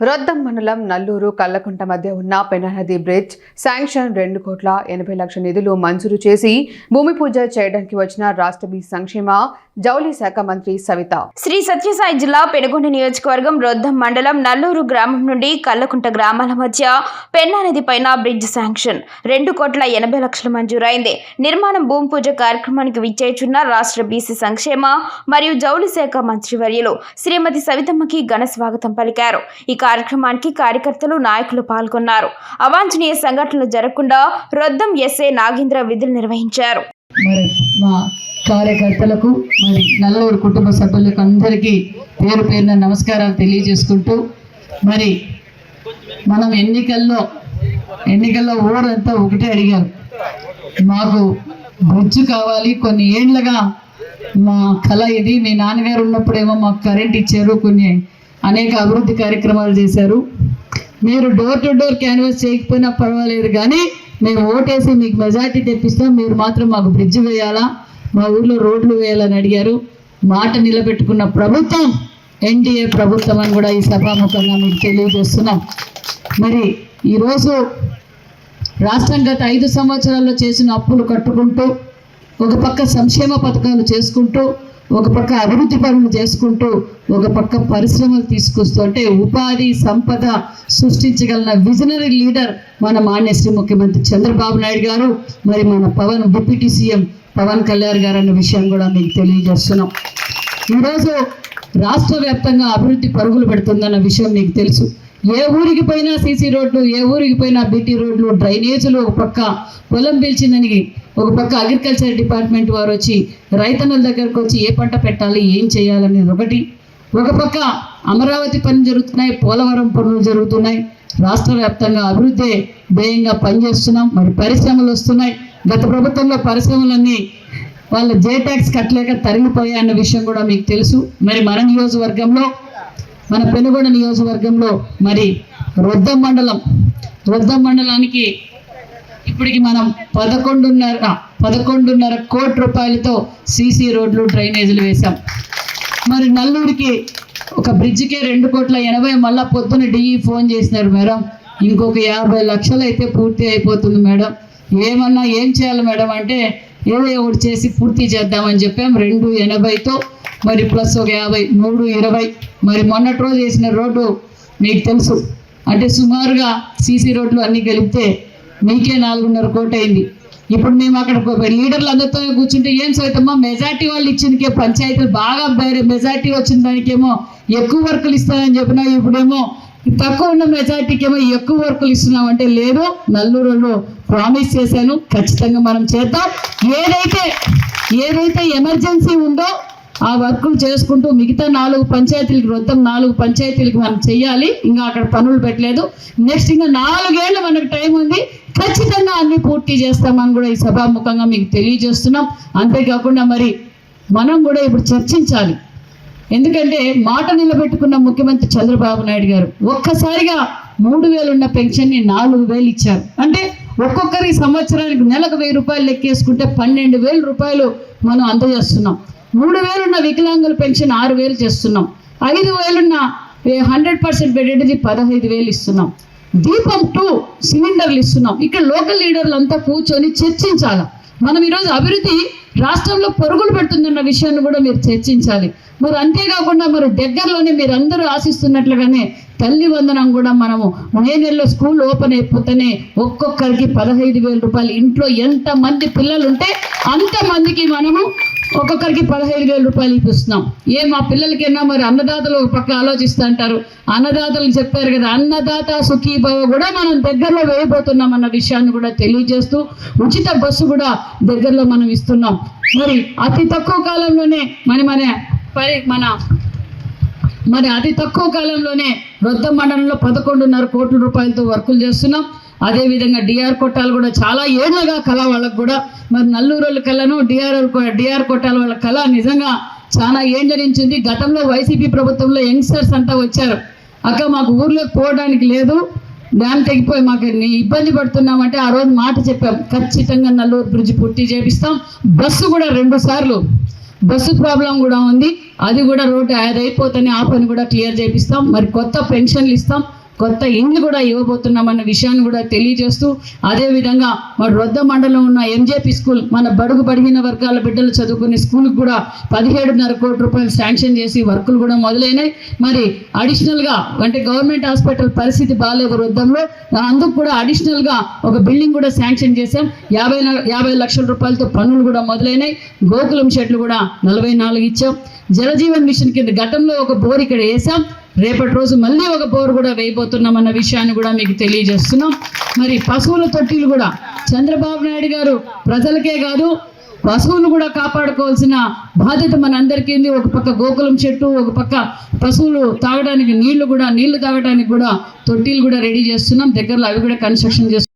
రొద్దం మండలం నల్లూరు కల్లకుంట మధ్య ఉన్న పెననది బ్రిడ్జ్ శాంక్షన్ రెండు కోట్ల ఎనభై లక్షల నిధులు మంజూరు చేసి భూమి పూజ చేయడానికి వచ్చిన రాష్ట్ర బీ సంక్షేమ జౌళి శాఖ మంత్రి సవిత. శ్రీ సత్యసాయి జిల్లా పెనుగొండ నియోజకవర్గం రొద్దం మండలం నల్లూరు గ్రామం నుండి కల్లకుంట గ్రామాల మధ్య పెన్నా నది పైన బ్రిడ్జ్ శాంక్షన్. రెండు కోట్ల ఎనభై లక్షలు మంజూరైంది. నిర్మాణం భూమి పూజ కార్యక్రమానికి విచ్చేచున్న రాష్ట్ర బీసీ సంక్షేమ మరియు జౌళి శాఖ మంత్రివర్యులు శ్రీమతి సవితమ్మకి ఘన స్వాగతం పలికారు. ఇక కార్యక్రమానికి కార్యకర్తలు నాయకులు పాల్గొన్నారు. అవాంఛనీయ సంఘటనలు జరగకుండా రొద్దం ఎస్ఏ నాగేంద్ర విధులు నిర్వహించారు. మరి మా కార్యకర్తలకు మరి నల్లూరు కుటుంబ సభ్యులకు అందరికీ పేరు పేరున నమస్కారాలు తెలియజేసుకుంటూ మరి మనం ఎన్నికల్లో ఎన్నికల్లో ఊరంతా ఒకటే అడిగారు. మాకు బ్రిడ్జ్ కావాలి కొన్ని ఏండ్లుగా మా కళ ఇది మీ నాన్నగారు ఉన్నప్పుడేమో మాకు కరెంట్ ఇచ్చారు కొన్ని అనేక అభివృద్ధి కార్యక్రమాలు చేశారు. మీరు డోర్ టు డోర్ క్యాన్వాస్ చేయకపోయినా పర్వాలేదు కానీ మేము ఓటేసి మీకు మెజార్టీ తెప్పిస్తాం. మీరు మాత్రం మాకు బ్రిడ్జ్ వేయాలా? మా ఊర్లో రోడ్లు వేయాలని అడిగారు. మాట నిలబెట్టుకున్న ప్రభుత్వం ఎన్డీఏ ప్రభుత్వం అని కూడా ఈ సభాముఖంగా మీకు తెలియజేస్తున్నాం. మరి ఈరోజు రాష్ట్రం గత ఐదు సంవత్సరాల్లో చేసిన అప్పులు కట్టుకుంటూ ఒక పక్క సంక్షేమ పథకాలు చేసుకుంటూ ఒక పక్క అభివృద్ధి పనులు చేసుకుంటూ ఒక పక్క పరిశ్రమలు తీసుకొస్తూ అంటే ఉపాధి సంపద సృష్టించగలన విజనరీ లీడర్ మన మాన్యశ్రీ ముఖ్యమంత్రి చంద్రబాబు నాయుడు గారు మరి మన పవన్ డిప్యూటీ సీఎం పవన్ కళ్యాణ్ గారు అన్న విషయం కూడా మీకు తెలియజేస్తున్నాం. ఈరోజు రాష్ట్ర వ్యాప్తంగా అభివృద్ధి పరుగులు పెడుతుందన్న విషయం మీకు తెలుసు. ఏ ఊరికి పోయినా సీసీ రోడ్లు ఏ ఊరికి పోయినా బీటీ రోడ్లు డ్రైనేజీలు ఒక పక్క పొలం పిలిచిందని ఒక పక్క అగ్రికల్చర్ డిపార్ట్మెంట్ వారు వచ్చి రైతన్నల దగ్గరకు వచ్చి ఏ పంట పెట్టాలి ఏం చేయాలనేది ఒకటి. ఒక పక్క అమరావతి పనులు జరుగుతున్నాయి పోలవరం పనులు జరుగుతున్నాయి. రాష్ట్ర వ్యాప్తంగా అభివృద్ధి ధ్యేయంగా పనిచేస్తున్నాం. మరి పరిశ్రమలు వస్తున్నాయి. గత ప్రభుత్వంలో పరిశ్రమలన్నీ వాళ్ళ జే ట్యాక్స్ కట్టలేక తరిగిపోయాయి అన్న విషయం కూడా మీకు తెలుసు. మరి మన నియోజకవర్గంలో మన పెనుగొండ నియోజకవర్గంలో మరి రొద్దం మండలం రొద్దం మండలానికి ఇప్పటికి మనం పదకొండున్నర పదకొండున్నర కోటి రూపాయలతో సీసీ రోడ్లు డ్రైనేజీలు వేశాం. మరి నల్లూరికి ఒక బ్రిడ్జికే రెండు కోట్ల ఎనభై మళ్ళా పొద్దున డిఈ ఫోన్ చేసినారు మేడం. ఇంకొక యాభై లక్షలు అయితే పూర్తి అయిపోతుంది మేడం. ఏమన్నా ఏం చేయాలి మేడం అంటే ఏదో ఒకటి చేసి పూర్తి చేద్దామని చెప్పాం. రెండు ఎనభైతో మరి ప్లస్ ఒక యాభై మూడు ఇరవై. మరి మొన్నటి రోజు వేసిన రోడ్డు మీకు తెలుసు. అంటే సుమారుగా సీసీ రోడ్లు అన్నీ కలిపితే మీకే నాలుగున్నర కోటి అయింది. ఇప్పుడు మేము అక్కడ లీడర్లు అందరితో కూర్చుంటే ఏం సైతమ్మా మెజార్టీ వాళ్ళు ఇచ్చినకే పంచాయతీలు బాగా మెజార్టీ వచ్చిన దానికేమో ఎక్కువ వర్కులు ఇస్తారని చెప్పినా ఇప్పుడేమో తక్కువ ఉన్న మెజార్టీకి ఏమో ఎక్కువ వర్కులు ఇస్తున్నాం అంటే లేదు. నల్లూరులో ప్రామిస్ చేశాను. ఖచ్చితంగా మనం చేద్దాం. ఏదైతే ఏదైతే ఎమర్జెన్సీ ఉందో ఆ వర్కులు చేసుకుంటూ మిగతా నాలుగు పంచాయతీలకు మొత్తం నాలుగు పంచాయతీలకు మనం చెయ్యాలి. ఇంకా అక్కడ పనులు పెట్టలేదు. నెక్స్ట్ ఇంకా నాలుగేళ్ళు మనకు టైం ఉంది. ఖచ్చితంగా అన్ని పూర్తి చేస్తామని కూడా ఈ సభాముఖంగా మీకు తెలియజేస్తున్నాం. అంతేకాకుండా మరి మనం కూడా ఇప్పుడు చర్చించాలి. ఎందుకంటే మాట నిలబెట్టుకున్న ముఖ్యమంత్రి చంద్రబాబు నాయుడు గారు ఒక్కసారిగా మూడు వేలు ఉన్న పెన్షన్ని నాలుగు వేలు ఇచ్చారు. అంటే ఒక్కొక్కరి సంవత్సరానికి నెలకు వెయ్యి రూపాయలు లెక్కేసుకుంటే పన్నెండు వేల రూపాయలు మనం అందజేస్తున్నాం. మూడు వేలున్న వికలాంగుల పెన్షన్ ఆరు వేలు చేస్తున్నాం. ఐదు వేలున్న హండ్రెడ్ పర్సెంట్ బెడెడ్ది పదహైదు వేలు ఇస్తున్నాం. దీపం టూ సిలిండర్లు ఇస్తున్నాం. ఇక్కడ లోకల్ లీడర్లు అంతా కూర్చొని చర్చించాలి. మనం ఈరోజు అభివృద్ధి రాష్ట్రంలో పరుగులు పెడుతుందన్న విషయాన్ని కూడా మీరు చర్చించాలి. మరి అంతేకాకుండా మరి దగ్గరలోనే మీరు అందరూ ఆశిస్తున్నట్లుగానే తల్లి వందనం కూడా మనము మే నెలలో స్కూల్ ఓపెన్ అయిపోతేనే ఒక్కొక్కరికి పదహైదు వేల రూపాయలు. ఇంట్లో ఎంతమంది పిల్లలు ఉంటే అంతమందికి మనము ఒక్కొక్కరికి పదహైదు వేల రూపాయలు ఇప్పిస్తున్నాం. ఏ మా పిల్లలకైనా మరి అన్నదాతలు ఒక పక్క ఆలోచిస్తూ అంటారు. అన్నదాతలు చెప్పారు కదా అన్నదాత సుఖీభావ కూడా మనం దగ్గరలో వేయబోతున్నాం అన్న విషయాన్ని కూడా తెలియజేస్తూ ఉచిత బస్సు కూడా దగ్గరలో మనం ఇస్తున్నాం. మరి అతి తక్కువ కాలంలోనే మన మన మన మరి అతి తక్కువ కాలంలోనే వృద్ధ మండలంలో పదకొండున్నర కోట్ల రూపాయలతో వర్కులు చేస్తున్నాం. అదేవిధంగా డిఆర్ కొట్టాలు కూడా చాలా ఏళ్ళగా కళ వాళ్ళకు కూడా. మరి నల్లూరు కళను డిఆర్ డిఆర్ కొట్టాల వాళ్ళ కళ నిజంగా చాలా ఏం జరించింది గతంలో వైసీపీ ప్రభుత్వంలో యంగ్స్టర్స్ అంతా వచ్చారు. అక్క మాకు ఊర్లోకి పోవడానికి లేదు. డ్యామ్ తెగిపోయి మాకు ఇబ్బంది పడుతున్నామంటే ఆ రోజు మాట చెప్పాం. ఖచ్చితంగా నల్లూరు బ్రిడ్జ్ పూర్తి చేపిస్తాం. బస్సు కూడా రెండు సార్లు. బస్సు ప్రాబ్లం కూడా ఉంది. అది కూడా రోడ్ అది అయిపోతేనే ఆ పని కూడా క్లియర్ చేపిస్తాం. మరి కొత్త పెన్షన్లు ఇస్తాం. కొత్త ఇండ్లు కూడా ఇవ్వబోతున్నామన్న విషయాన్ని కూడా తెలియజేస్తూ అదేవిధంగా మరి రొద్ద మండలం ఉన్న ఎంజేపీ స్కూల్ మన బడుగు బడిగిన వర్గాల బిడ్డలు చదువుకునే స్కూల్కి కూడా పదిహేడున్నర కోటి రూపాయలు శాంక్షన్ చేసి వర్కులు కూడా మొదలైనాయి. మరి అడిషనల్గా అంటే గవర్నమెంట్ హాస్పిటల్ పరిస్థితి బాగాలేదు వృద్ధంలో అందుకు కూడా అడిషనల్గా ఒక బిల్డింగ్ కూడా శాంక్షన్ చేశాం. యాభై యాభై లక్షల రూపాయలతో పనులు కూడా మొదలైనాయి. గోకులం షెడ్లు కూడా నలభై నాలుగు ఇచ్చాం. జలజీవన్ మిషన్ కింద గతంలో ఒక బోర్ ఇక్కడ వేసాం రేపటి రోజు మళ్ళీ ఒక బోర్ కూడా వేయబోతున్నాం అన్న విషయాన్ని కూడా మీకు తెలియజేస్తున్నాం. మరి పశువుల తొట్టిలు కూడా చంద్రబాబు నాయుడు గారు ప్రజలకే కాదు పశువులు కూడా కాపాడుకోవాల్సిన బాధ్యత మనందరికీ ఒక పక్క గోకులం చెట్టు ఒక పక్క పశువులు తాగడానికి నీళ్ళు కూడా నీళ్ళు తాగడానికి కూడా తొట్టిలు కూడా రెడీ చేస్తున్నాం. దగ్గరలో అవి కూడా కన్స్ట్రక్షన్ చేస్తున్నాం.